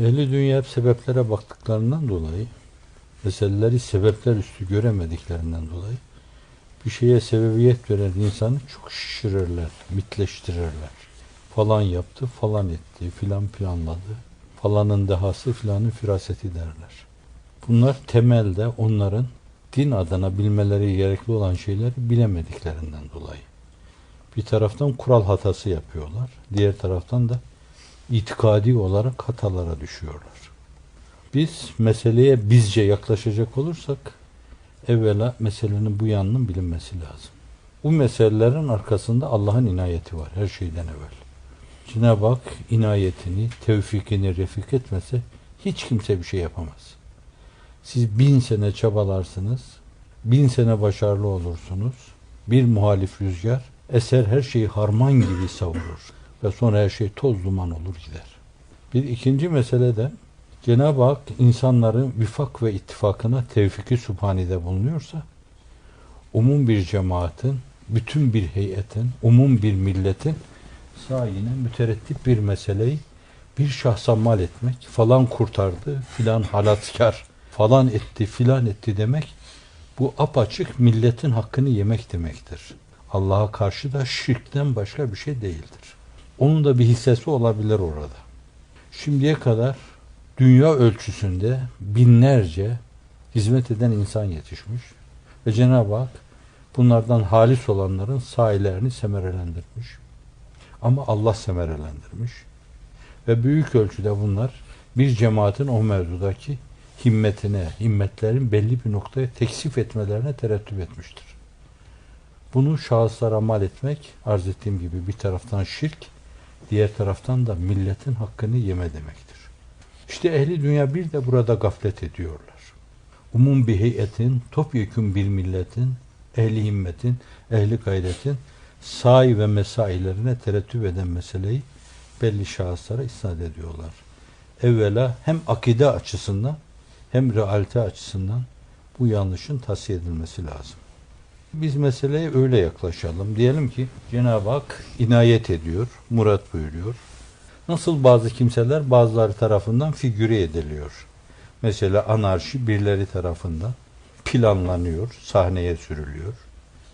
Ehli dünya hep sebeplere baktıklarından dolayı, meseleleri sebepler üstü göremediklerinden dolayı bir şeye sebebiyet veren insanı çok şişirirler, mitleştirirler. Falan yaptı, falan etti, filan planladı. Falanın dehası, filanın firaseti derler. Bunlar temelde onların din adına bilmeleri gerekli olan şeyleri bilemediklerinden dolayı. Bir taraftan kural hatası yapıyorlar, diğer taraftan da itikadi olarak hatalara düşüyorlar. Biz meseleye bizce yaklaşacak olursak evvela meselenin bu yanının bilinmesi lazım. Bu meselelerin arkasında Allah'ın inayeti var her şeyden evvel. Cenab-ı Hak inayetini, tevfikini refik etmese hiç kimse bir şey yapamaz. Siz bin sene çabalarsınız, bin sene başarılı olursunuz. Bir muhalif rüzgar eser her şeyi harman gibi savurur ve sonra her şey toz duman olur gider. Bir ikinci mesele de Cenab-ı Hak insanların vifak ve ittifakına tevfiki subhanide bulunuyorsa umum bir cemaatin, bütün bir heyetin, umum bir milletin sayine müterettip bir meseleyi bir şahsa mal etmek, falan kurtardı, filan halatkar, falan etti, filan etti demek bu apaçık milletin hakkını yemek demektir. Allah'a karşı da şirkten başka bir şey değildir. Onun da bir hissesi olabilir orada. Şimdiye kadar dünya ölçüsünde binlerce hizmet eden insan yetişmiş ve Cenab-ı Hak bunlardan halis olanların sahilerini semerelendirmiş. Ama Allah semerelendirmiş. Ve büyük ölçüde bunlar bir cemaatin o mevzudaki himmetine, himmetlerin belli bir noktaya teksif etmelerine terettüp etmiştir. Bunu şahıslara mal etmek, arz ettiğim gibi bir taraftan şirk, diğer taraftan da milletin hakkını yeme demektir. İşte ehli dünya bir de burada gaflet ediyorlar. Umum bir heyetin, topyekun bir milletin, ehli himmetin, ehli gayretin sahi ve mesailerine terettüp eden meseleyi belli şahıslara isnat ediyorlar. Evvela hem akide açısından hem realite açısından bu yanlışın tasfiye edilmesi lazım. Biz meseleye öyle yaklaşalım. Diyelim ki Cenab-ı Hak inayet ediyor, murat buyuruyor. Nasıl bazı kimseler bazıları tarafından figüre ediliyor. Mesela anarşi birileri tarafından planlanıyor, sahneye sürülüyor.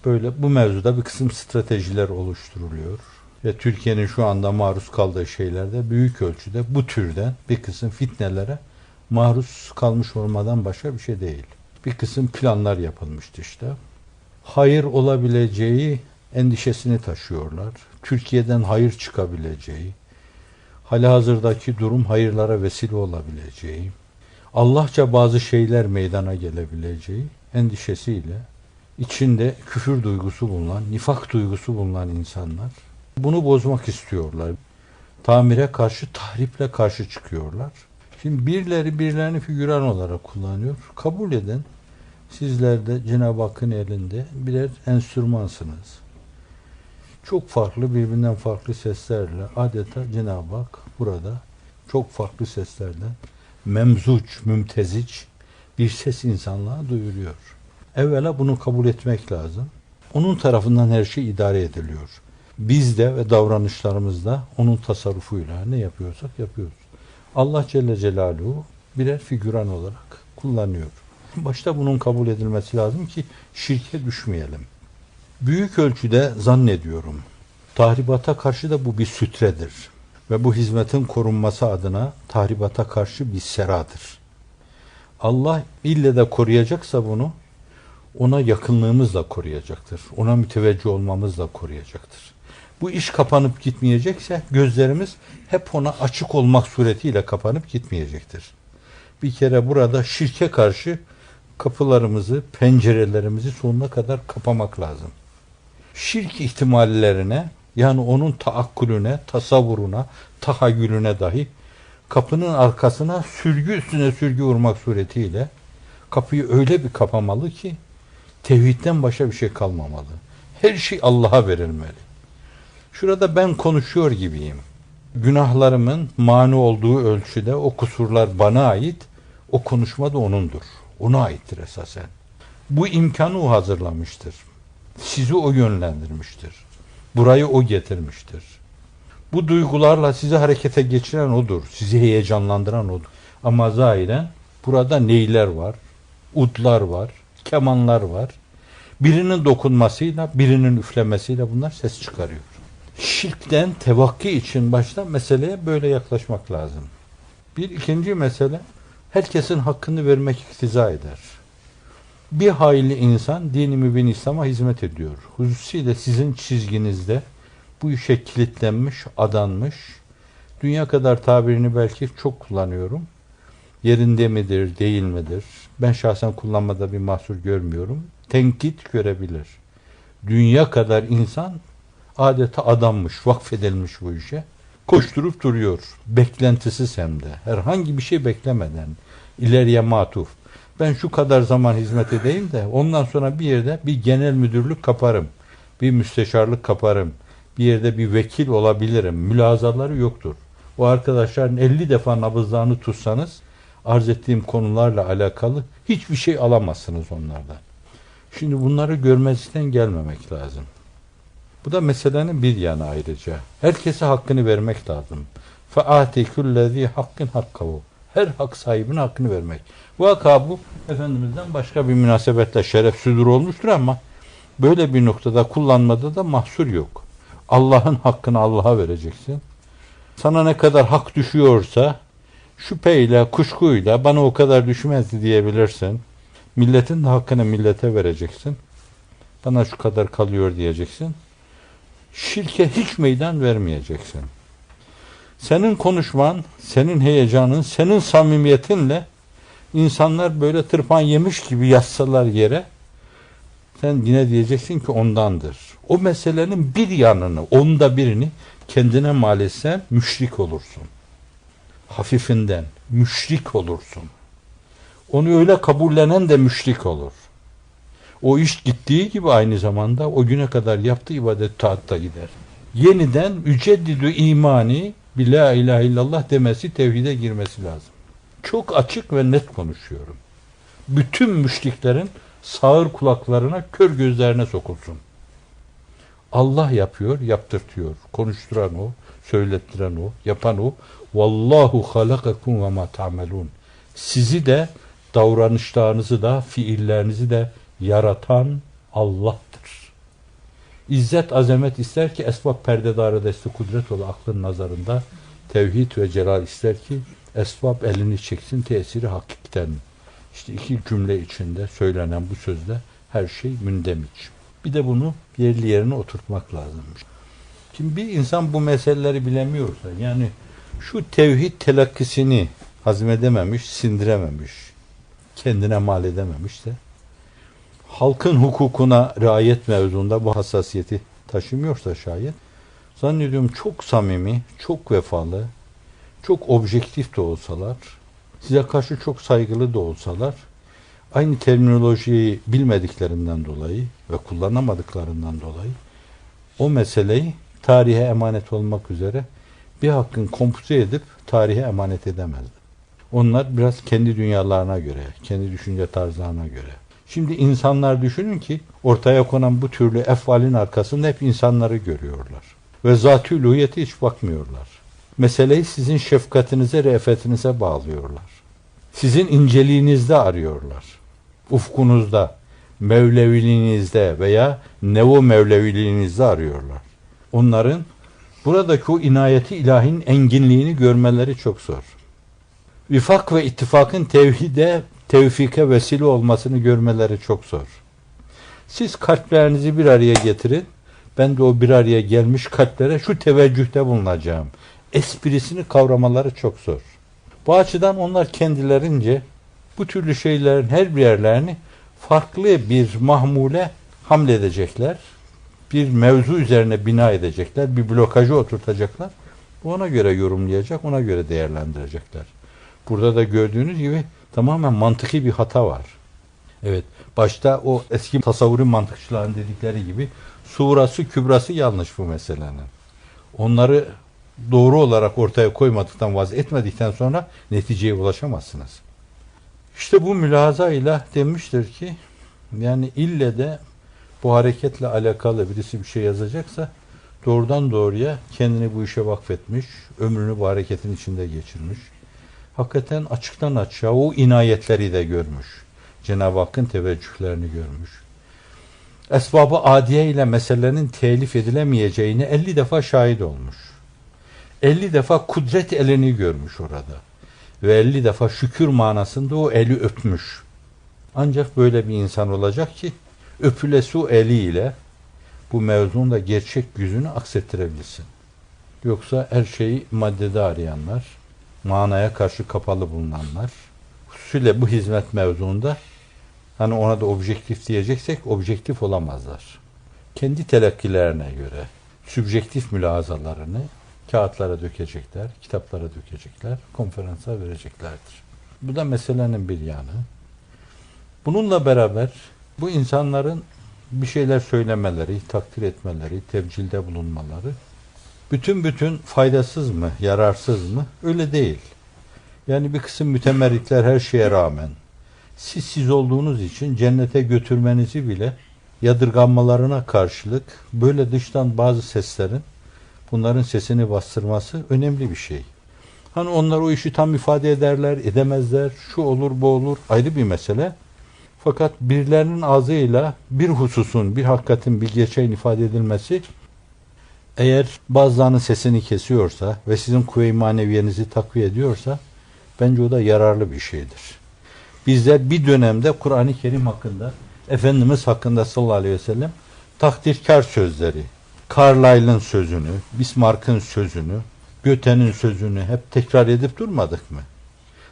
Böyle bu mevzuda bir kısım stratejiler oluşturuluyor. Ve Türkiye'nin şu anda maruz kaldığı şeylerde büyük ölçüde bu türden bir kısım fitnelere maruz kalmış olmadan başka bir şey değil. Bir kısım planlar yapılmıştı işte. Hayır olabileceği endişesini taşıyorlar. Türkiye'den hayır çıkabileceği, halihazırdaki durum hayırlara vesile olabileceği, Allahça bazı şeyler meydana gelebileceği endişesiyle içinde küfür duygusu bulunan, nifak duygusu bulunan insanlar bunu bozmak istiyorlar. Tamire karşı, tahriple karşı çıkıyorlar. Şimdi birileri birilerini figüran olarak kullanıyor. Kabul edin. Sizler de Cenab-ı Hakk'ın elinde birer enstrümansınız. Çok farklı, birbirinden farklı seslerle adeta Cenab-ı Hak burada çok farklı seslerden memzuç, mümteziç bir ses insanlığa duyuruyor. Evvela bunu kabul etmek lazım. Onun tarafından her şey idare ediliyor. Biz de ve davranışlarımızda onun tasarrufuyla ne yapıyorsak yapıyoruz. Allah Celle Celaluhu birer figüran olarak kullanıyor. Başta bunun kabul edilmesi lazım ki şirke düşmeyelim. Büyük ölçüde zannediyorum. Tahribata karşı da bu bir sütredir. Ve bu hizmetin korunması adına tahribata karşı bir seradır. Allah ille de koruyacaksa bunu ona yakınlığımızla koruyacaktır. Ona müteveccih olmamızla koruyacaktır. Bu iş kapanıp gitmeyecekse gözlerimiz hep ona açık olmak suretiyle kapanıp gitmeyecektir. Bir kere burada şirke karşı kapılarımızı, pencerelerimizi sonuna kadar kapamak lazım. Şirk ihtimallerine yani onun taakkulüne, tasavvuruna, tahayyülüne dahi kapının arkasına sürgü üstüne sürgü vurmak suretiyle kapıyı öyle bir kapamalı ki tevhidden başka bir şey kalmamalı. Her şey Allah'a verilmeli. Şurada ben konuşuyor gibiyim. Günahlarımın mani olduğu ölçüde o kusurlar bana ait, o konuşma da onundur. Ona aittir esasen. Bu imkanı o hazırlamıştır. Sizi o yönlendirmiştir. Burayı o getirmiştir. Bu duygularla sizi harekete geçiren odur. Sizi heyecanlandıran odur. Ama zahiren burada neyler var, udlar var, kemanlar var. Birinin dokunmasıyla, birinin üflemesiyle bunlar ses çıkarıyor. Şirkten tevakki için başta meseleye böyle yaklaşmak lazım. Bir ikinci mesele, herkesin hakkını vermek iktiza eder. Bir hayli insan dini mübin İslam'a hizmet ediyor. Hususiyle sizin çizginizde bu işe kilitlenmiş, adanmış. Dünya kadar tabirini belki çok kullanıyorum. Yerinde midir, değil midir? Ben şahsen kullanmada bir mahsur görmüyorum. Tenkit görebilir. Dünya kadar insan adeta adanmış, vakfedilmiş bu işe. Koşturup duruyor. Beklentisiz hem de. Herhangi bir şey beklemeden. ileriye matuf. Ben şu kadar zaman hizmet edeyim de ondan sonra bir yerde bir genel müdürlük kaparım. Bir müsteşarlık kaparım. Bir yerde bir vekil olabilirim. Mülazaları yoktur. O arkadaşların 50 defa nabızlarını tutsanız arz ettiğim konularla alakalı hiçbir şey alamazsınız onlardan. Şimdi bunları görmezlikten gelmemek lazım. Bu da meselenin bir yanı ayrıca. Herkese hakkını vermek lazım. فَاَتِ كُلَّذ۪ي hakkın hakkavu. Her hak sahibine hakkını vermek. Vaka bu Efendimiz'den başka bir münasebetle şeref südür olmuştur ama böyle bir noktada kullanmada da mahsur yok. Allah'ın hakkını Allah'a vereceksin. Sana ne kadar hak düşüyorsa şüpheyle, kuşkuyla bana o kadar düşmezdi diyebilirsin. Milletin de hakkını millete vereceksin. Bana şu kadar kalıyor diyeceksin. Şirke hiç meydan vermeyeceksin. Senin konuşman, senin heyecanın, senin samimiyetinle insanlar böyle tırpan yemiş gibi yatsalar yere sen yine diyeceksin ki ondandır. O meselenin bir yanını, onda birini kendine mal etsen müşrik olursun. Hafifinden müşrik olursun. Onu öyle kabullenen de müşrik olur. O iş gittiği gibi aynı zamanda o güne kadar yaptığı ibadet taatta gider. Yeniden üceddidü imani bir la ilahe illallah demesi tevhide girmesi lazım. Çok açık ve net konuşuyorum. Bütün müşriklerin sağır kulaklarına, kör gözlerine sokulsun. Allah yapıyor, yaptırtıyor. Konuşturan o, söylettiren o, yapan o. Vallahu halakakum ve ma ta'melun. Sizi de davranışlarınızı da, fiillerinizi de yaratan Allah'tır. İzzet, azamet ister ki esbab perdedarı desti kudret ola aklın nazarında tevhid ve celal ister ki esbab elini çeksin tesiri hakikten. İşte iki cümle içinde söylenen bu sözde her şey mündemiç. Bir de bunu yerli yerine oturtmak lazımmış. Şimdi bir insan bu meseleleri bilemiyorsa yani şu tevhid telakkisini hazmedememiş, sindirememiş, kendine mal edememişse halkın hukukuna riayet mevzunda bu hassasiyeti taşımıyorsa şayet zannediyorum çok samimi, çok vefalı, çok objektif de olsalar, size karşı çok saygılı da olsalar, aynı terminolojiyi bilmediklerinden dolayı ve kullanamadıklarından dolayı o meseleyi tarihe emanet olmak üzere bir hakkın kompüze edip tarihe emanet edemezdi. Onlar biraz kendi dünyalarına göre, kendi düşünce tarzlarına göre. Şimdi insanlar düşünün ki ortaya konan bu türlü efalin arkasında hep insanları görüyorlar. Ve zat-ı uluhiyete hiç bakmıyorlar. Meseleyi sizin şefkatinize, re'fetinize bağlıyorlar. Sizin inceliğinizde arıyorlar. Ufkunuzda, mevleviliğinizde veya nevo mevleviliğinizde arıyorlar. Onların buradaki o inayeti ilahinin enginliğini görmeleri çok zor. Vifak ve ittifakın tevhide, tevfike vesile olmasını görmeleri çok zor. Siz kalplerinizi bir araya getirin. Ben de o bir araya gelmiş kalplere şu teveccühte bulunacağım. Esprisini kavramaları çok zor. Bu açıdan onlar kendilerince bu türlü şeylerin her bir yerlerini farklı bir mahmule hamledecekler. Bir mevzu üzerine bina edecekler. Bir blokajı oturtacaklar. Ona göre yorumlayacak, ona göre değerlendirecekler. Burada da gördüğünüz gibi tamamen mantıki bir hata var. Evet, başta o eski tasavvuri mantıkçıların dedikleri gibi surası kübrası yanlış bu meselenin. Onları doğru olarak ortaya koymadıktan vazgeçmedikten sonra neticeye ulaşamazsınız. İşte bu mülaza ile demiştir ki yani ille de bu hareketle alakalı birisi bir şey yazacaksa doğrudan doğruya kendini bu işe vakfetmiş, ömrünü bu hareketin içinde geçirmiş. Hakikaten açıktan açığa o inayetleri de görmüş. Cenab-ı Hakk'ın teveccühlerini görmüş. Esbabı adiye ile meselenin telif edilemeyeceğini 50 defa şahit olmuş. 50 defa kudret elini görmüş orada. Ve 50 defa şükür manasında o eli öpmüş. Ancak böyle bir insan olacak ki öpülesi o eliyle bu mevzunun da gerçek yüzünü aksettirebilsin. Yoksa her şeyi maddede arayanlar, manaya karşı kapalı bulunanlar, hususuyla bu hizmet mevzuunda hani ona da objektif diyeceksek objektif olamazlar. Kendi telakkilerine göre sübjektif mülazalarını kağıtlara dökecekler, kitaplara dökecekler, konferansa vereceklerdir. Bu da meselenin bir yanı. Bununla beraber bu insanların bir şeyler söylemeleri, takdir etmeleri, tebcilde bulunmaları bütün bütün faydasız mı, yararsız mı? Öyle değil. Yani bir kısım mütemerritler her şeye rağmen siz siz olduğunuz için cennete götürmenizi bile yadırganmalarına karşılık böyle dıştan bazı seslerin bunların sesini bastırması önemli bir şey. Hani onlar o işi tam ifade ederler, edemezler, şu olur bu olur ayrı bir mesele. Fakat birilerinin ağzıyla bir hususun, bir hakikatin, bir gerçeğin ifade edilmesi eğer bazılarının sesini kesiyorsa ve sizin kuvve-i maneviyenizi takviye ediyorsa bence o da yararlı bir şeydir. Bizler bir dönemde Kur'an-ı Kerim hakkında, Efendimiz hakkında sallallahu aleyhi ve sellem takdirkar sözleri, Carlyle'ın sözünü, Bismarck'ın sözünü, Göte'nin sözünü hep tekrar edip durmadık mı?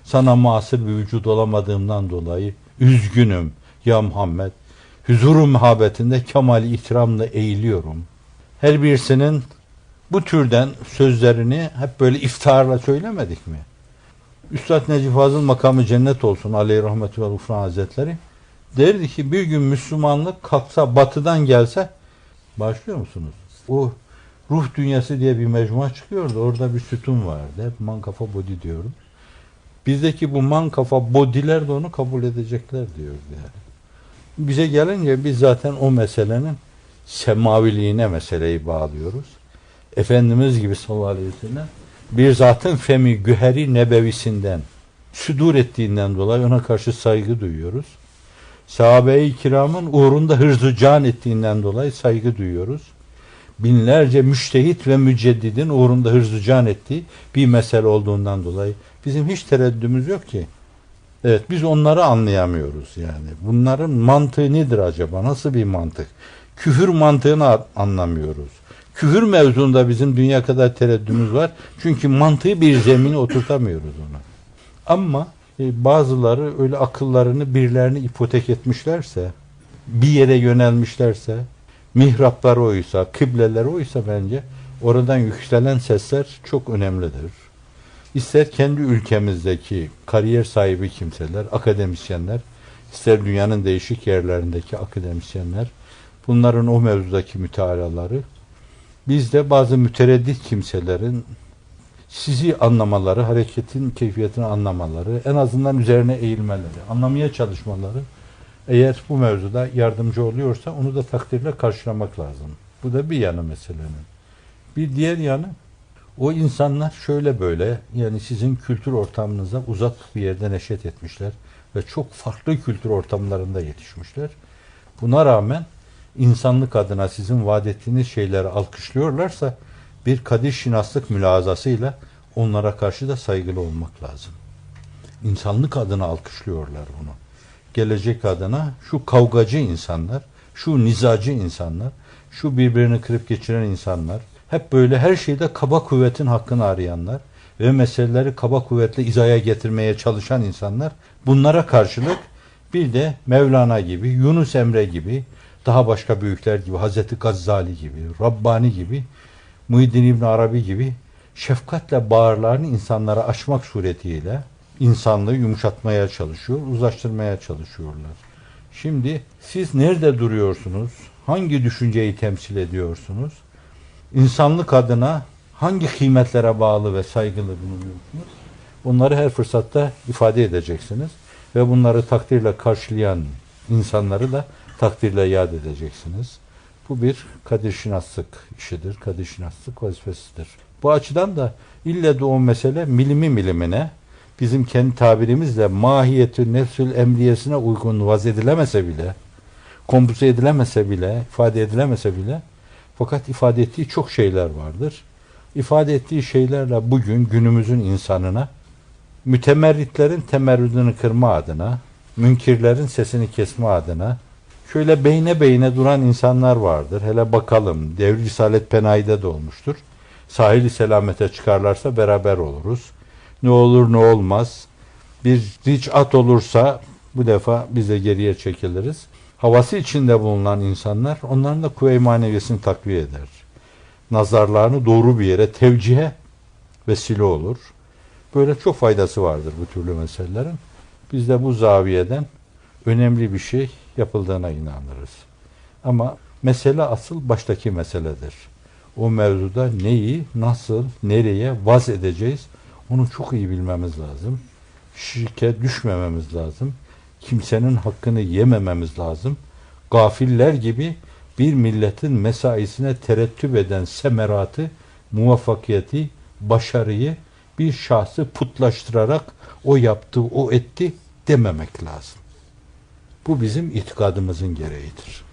Sana masır bir vücut olamadığımdan dolayı üzgünüm ya Muhammed. Huzuru muhabbetinde kemali ihtiramla eğiliyorum. Her birisinin bu türden sözlerini hep böyle iftiharla söylemedik mi? Üstad Necip Fazıl makamı cennet olsun aleyhi rahmetü ve ufran hazretleri derdi ki bir gün Müslümanlık kalksa batıdan gelse başlıyor musunuz? O ruh dünyası diye bir mecmua çıkıyordu. Orada bir sütun vardı. Hep man kafa body diyorum. Bizdeki bu man kafa bodiler de onu kabul edecekler diyor yani. Bize gelince biz zaten o meselenin semaviliğine meseleyi bağlıyoruz. Efendimiz gibi sallallahu aleyhi ve sellem bir zatın femi güheri nebevisinden südur ettiğinden dolayı ona karşı saygı duyuyoruz. Sahabe-i kiramın uğrunda hırzı can ettiğinden dolayı saygı duyuyoruz. Binlerce müştehit ve müceddidin uğrunda hırzı can ettiği bir mesele olduğundan dolayı bizim hiç tereddüdümüz yok ki. Evet biz onları anlayamıyoruz yani. Bunların mantığı nedir acaba? Nasıl bir mantık? Küfür mantığını anlamıyoruz. Küfür mevzunda bizim dünya kadar tereddümüz var. Çünkü mantığı bir zemine oturtamıyoruz ona. Ama e, bazıları öyle akıllarını birilerini ipotek etmişlerse, bir yere yönelmişlerse, mihraplar oysa, kıbleler oysa bence oradan yükselen sesler çok önemlidir. İster kendi ülkemizdeki kariyer sahibi kimseler, akademisyenler, ister dünyanın değişik yerlerindeki akademisyenler, bunların o mevzudaki mütealaları, bizde bazı mütereddit kimselerin sizi anlamaları, hareketin keyfiyetini anlamaları, en azından üzerine eğilmeleri, anlamaya çalışmaları eğer bu mevzuda yardımcı oluyorsa onu da takdirle karşılamak lazım. Bu da bir yanı meselenin. Bir diğer yanı o insanlar şöyle böyle yani sizin kültür ortamınıza uzak bir yerde neşet etmişler ve çok farklı kültür ortamlarında yetişmişler. Buna rağmen insanlık adına sizin vaat ettiğiniz şeyleri alkışlıyorlarsa bir kadir şinaslık mülazasıyla onlara karşı da saygılı olmak lazım. İnsanlık adına alkışlıyorlar bunu. Gelecek adına şu kavgacı insanlar, şu nizacı insanlar, şu birbirini kırıp geçiren insanlar, hep böyle her şeyde kaba kuvvetin hakkını arayanlar ve meseleleri kaba kuvvetle izaya getirmeye çalışan insanlar bunlara karşılık bir de Mevlana gibi, Yunus Emre gibi, daha başka büyükler gibi, Hazreti Gazzali gibi, Rabbani gibi, Muhyiddin İbn Arabi gibi şefkatle bağırlarını insanlara açmak suretiyle insanlığı yumuşatmaya çalışıyor, uzlaştırmaya çalışıyorlar. Şimdi siz nerede duruyorsunuz? Hangi düşünceyi temsil ediyorsunuz? İnsanlık adına hangi kıymetlere bağlı ve saygılı bulunuyorsunuz? Bunları her fırsatta ifade edeceksiniz ve bunları takdirle karşılayan insanları da takdirle yad edeceksiniz. Bu bir kadir şinaslık işidir. Kadir şinaslık vazifesidir. Bu açıdan da ille de mesele milimi milimine bizim kendi tabirimizle mahiyetü nefsül emriyesine uygun vaz edilemese bile kompuze edilemese bile, ifade edilemese bile fakat ifade ettiği çok şeyler vardır. İfade ettiği şeylerle bugün günümüzün insanına mütemerritlerin temerrüdünü kırma adına, münkirlerin sesini kesme adına şöyle beyne beyne duran insanlar vardır. Hele bakalım Devri Risalet Penayi'de de olmuştur. Sahili selamete çıkarlarsa beraber oluruz. Ne olur ne olmaz. Bir ricat olursa bu defa biz de geriye çekiliriz. Havası içinde bulunan insanlar onların da kuvve-i maneviyesini takviye eder. Nazarlarını doğru bir yere tevcihe vesile olur. Böyle çok faydası vardır bu türlü meselelerin. Biz de bu zaviyeden önemli bir şey yapıldığına inanırız. Ama mesele asıl baştaki meseledir. O mevzuda neyi, nasıl, nereye vaz edeceğiz onu çok iyi bilmemiz lazım. Şirke düşmememiz lazım. Kimsenin hakkını yemememiz lazım. Gafiller gibi bir milletin mesaisine terettüp eden semeratı, muvaffakiyeti, başarıyı bir şahsı putlaştırarak o yaptı, o etti dememek lazım. Bu bizim itikadımızın gereğidir.